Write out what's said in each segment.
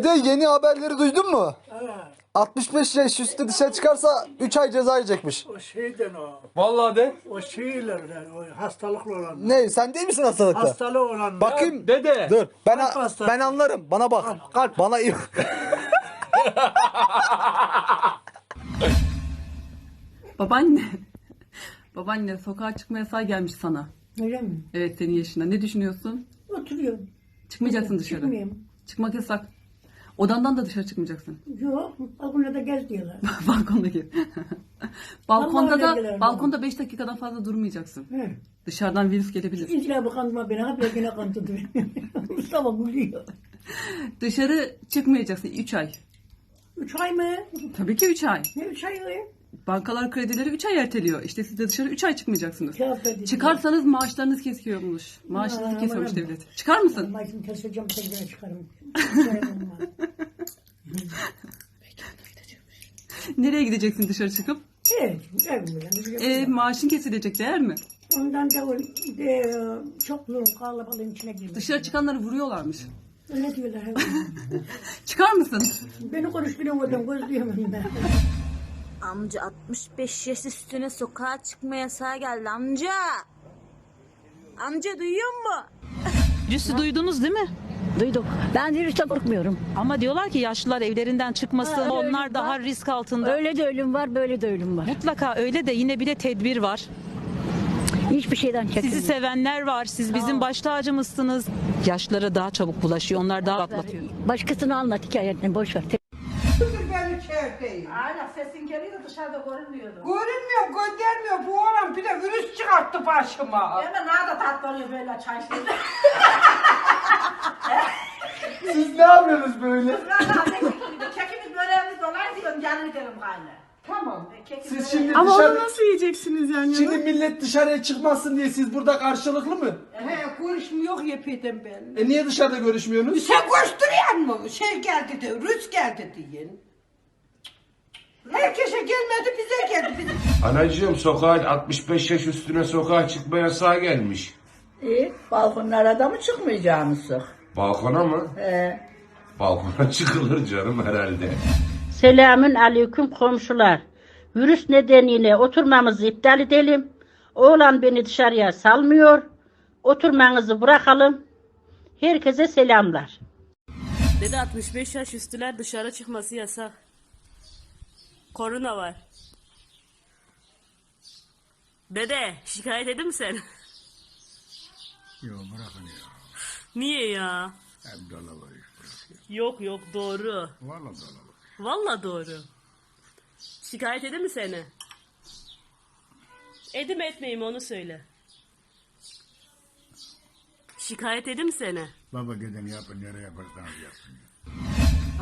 Bir de yeni haberleri duydun mu? Ha, 65 yaş üstü dışarı çıkarsa 3 ay ceza yiyecekmiş. o şeyden o. Vallahi de. O şeylerden, o hastalıklı olan. Ne sen değil misin hastalıkta? Hastalığı olan. Bakayım. Dede. Dur. Ben Kalp ben anlarım. Bana bak. Kalp. Bana iyi. Babaanne. Babaanne sokağa çıkma yasağı gelmiş sana. Öyle mi? Evet senin yaşında. Ne düşünüyorsun? Oturuyorum. Çıkmayacaksın dışarı. Çıkmayayım. Çıkmak yasak. Odandan da dışarı çıkmayacaksın. Yok. Balkona da gez diyorlar. Balkonda gir. balkonda da balkonda 5 dakikadan fazla durmayacaksın. Hı. Dışarıdan virüs gelebilir. İncil'e bu kandırma beni. Hep yakına kandırdı beni. Mustafa gülüyor. Dışarı çıkmayacaksın 3 ay. Üç ay mı? Tabii ki 3 ay. Ne üç ay mı? Bankalar kredileri 3 ay erteliyor. İşte siz de dışarı 3 ay çıkmayacaksınız. Çıkarsanız maaşlarınız kesiyormuş. Maaşınızı Ya, kesiyormuş devlet. Çıkar mısın? Şimdi keseceğim tekrar çıkarım. Nereye gideceksin dışarı çıkıp? Evet. Evimden. E, maaşın kesilecek değer mi? Ondan da o, de, çok zor kalabalığın içine girmiş. Dışarı çıkanları vuruyorlarmış. Öyle diyorlar. evet. Çıkar mısın? Beni konuşturuyor oradan gözlüyorum ben. Amca 65 yaş üstüne sokağa çıkma yasağı geldi amca. Amca duyuyor mu? Virüsü duydunuz değil mi? Duyduk. Ben virüsten korkmuyorum. Ama diyorlar ki yaşlılar evlerinden çıkmasın. Ha, öyle onlar ölüm daha var. risk altında. Öyle de ölüm var, böyle de ölüm var. Mutlaka öyle de yine bir de tedbir var. Hiçbir şeyden Sizi çekinmiyorum. sevenler var. Siz bizim baş tacımızsınız. Yaşlara daha çabuk bulaşıyor. Onlar daha atlatıyor. Başkasını anlat hikayeni boş ver. Ben içerideyim. Aynen sesin geliyor da dışarıda görünmüyordu. Görünmüyor, göndermiyor. Bu oğlan bir de virüs çıkarttı başıma. Hemen nerede tatlanıyor böyle çay. Siz ne yapıyorsunuz böyle? Kekimiz böreğimiz dolar diyorum gel gidelim gayrı. Tamam. Siz şimdi Ama dışarı... onu nasıl yiyeceksiniz yani? Şimdi millet dışarıya çıkmasın diye siz burada karşılıklı mı? He, görüşüm yok yapıyordum ben. E niye dışarıda görüşmüyorsunuz? Sen koşturuyor mu? Şey geldi de, Rus geldi diyin. Herkese gelmedi, bize geldi. Bize. Anacığım sokağa 65 yaş üstüne sokağa çıkma yasağı gelmiş. İyi, balkonlara da mı çıkmayacağımızı? Balkona mı? He. Balkona çıkılır canım herhalde. Selamün aleyküm komşular. Virüs nedeniyle oturmamızı iptal edelim. Oğlan beni dışarıya salmıyor. Oturmanızı bırakalım. Herkese selamlar. Dede 65 yaş üstüler dışarı çıkması yasak. Korona var. Dede şikayet edin mi sen? Yok bırakın ya. Niye ya? Hem dolaba Yok yok doğru. Valla dolaba. Valla doğru. Şikayet edin mi seni? Edim etmeyeyim onu söyle. Şikayet edin mi seni? Baba gidin yapın, nereye yaparsanız yapın.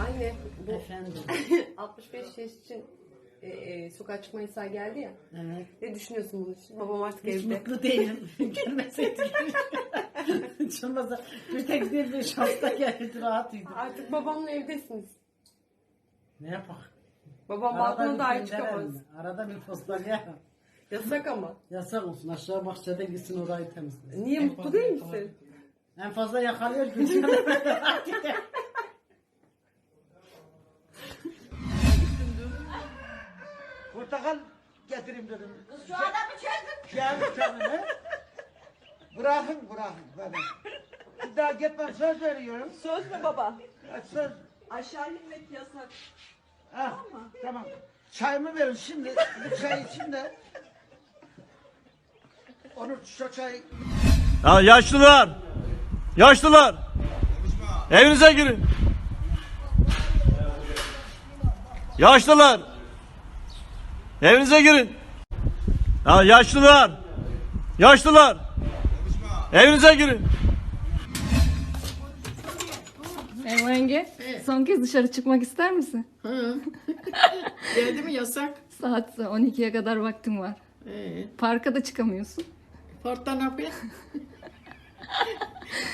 Anne bu 65 yaş için e, e, sokağa çıkma yasağı geldi ya. Ne düşünüyorsun bunun için? Babam artık evde. Mutlu değilim. Gelmeseydi. Hiç olmazsa bir tek bir bir şansta geldi rahatıydı. Artık babamla evdesiniz. Ne yapak? Babam balkona dahi çıkamaz. Arada bir postal ya. Yasak ama. Yasak olsun aşağı bahçede gitsin orayı temizlesin. Niye mutlu değil misin? En fazla yakalıyor gücünü. Portakal getireyim dedim. Kız şu adamı çözdün. Geldi kendine. Bırakın, bırakın. bırakın. Bir daha gitmem söz veriyorum. Söz mü baba? Ha, Söz. Aşağı inmek yasak. Ha, tamam. Çayımı verin şimdi. Bir çay için de. Onu şu çay Ya yaşlılar. Yaşlılar. Evinize girin. Yaşlılar. Evinize girin. Ya yaşlılar. Yaşlılar. Evinize girin. Yenge son kez dışarı çıkmak ister misin? Geldi mi yasak? Saat 12'ye kadar vaktim var. Parka da çıkamıyorsun. Porta ne yapıyor?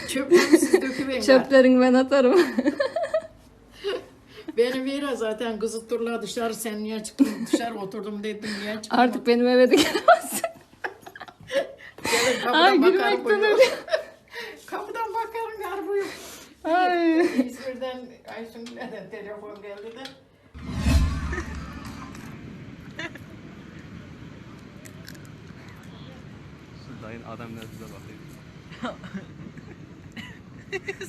Çöplerimi siz. Çöplerini ben atarım. Beni vira zaten kızıtırlar dışarı sen niye çıktın dışarı oturdum dedim niye çıktın. Artık benim eve de gelemezsin. Gelin Ay kapıdan bakarım gülmekten buyur. Kapıdan bakarım garbuyu. İzmir'den Ayşungül'e de telefon geldi de. Dayın adam ne bize bakıyor.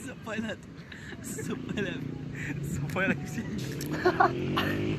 Sopayla. Sopayla. Sopayla bir şey. Ee,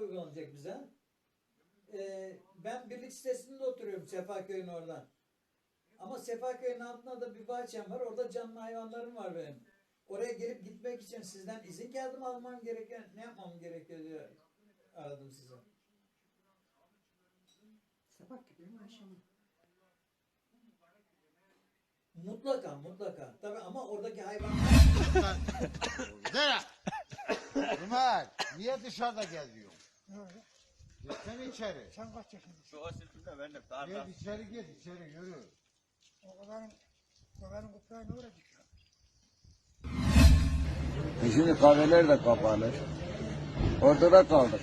uygulanacak bize. Ee, ben birlik sitesinde oturuyorum Sefaköy'ün oradan. Ama Sefaköy'ün altında da bir bahçem var. Orada canlı hayvanlarım var benim. Oraya gelip gitmek için sizden izin mı almam gerekiyor? Ne yapmam gerekiyor diye aradım sizi. Sabah gibi mi akşam mı? Mutlaka mutlaka. Tabii ama oradaki hayvanlar Zera! Ömer, niye dışarıda geziyorsun? Gitsene içeri. Sen kaç yaşındasın? Şu asiltinde ben de Gel içeri gel, içeri yürü. O kadar babanın kuprağı ne olacak ya? E Şimdi kahveler de kapalı. Ortada kaldık.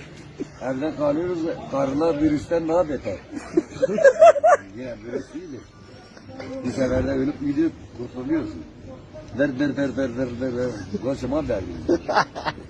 Evde kalıyoruz. Karılar virüsten daha beter. Yine virüs iyidir. Bir seferde ölüp gidiyor, kurtuluyorsun. Der der der der der der. Başıma der.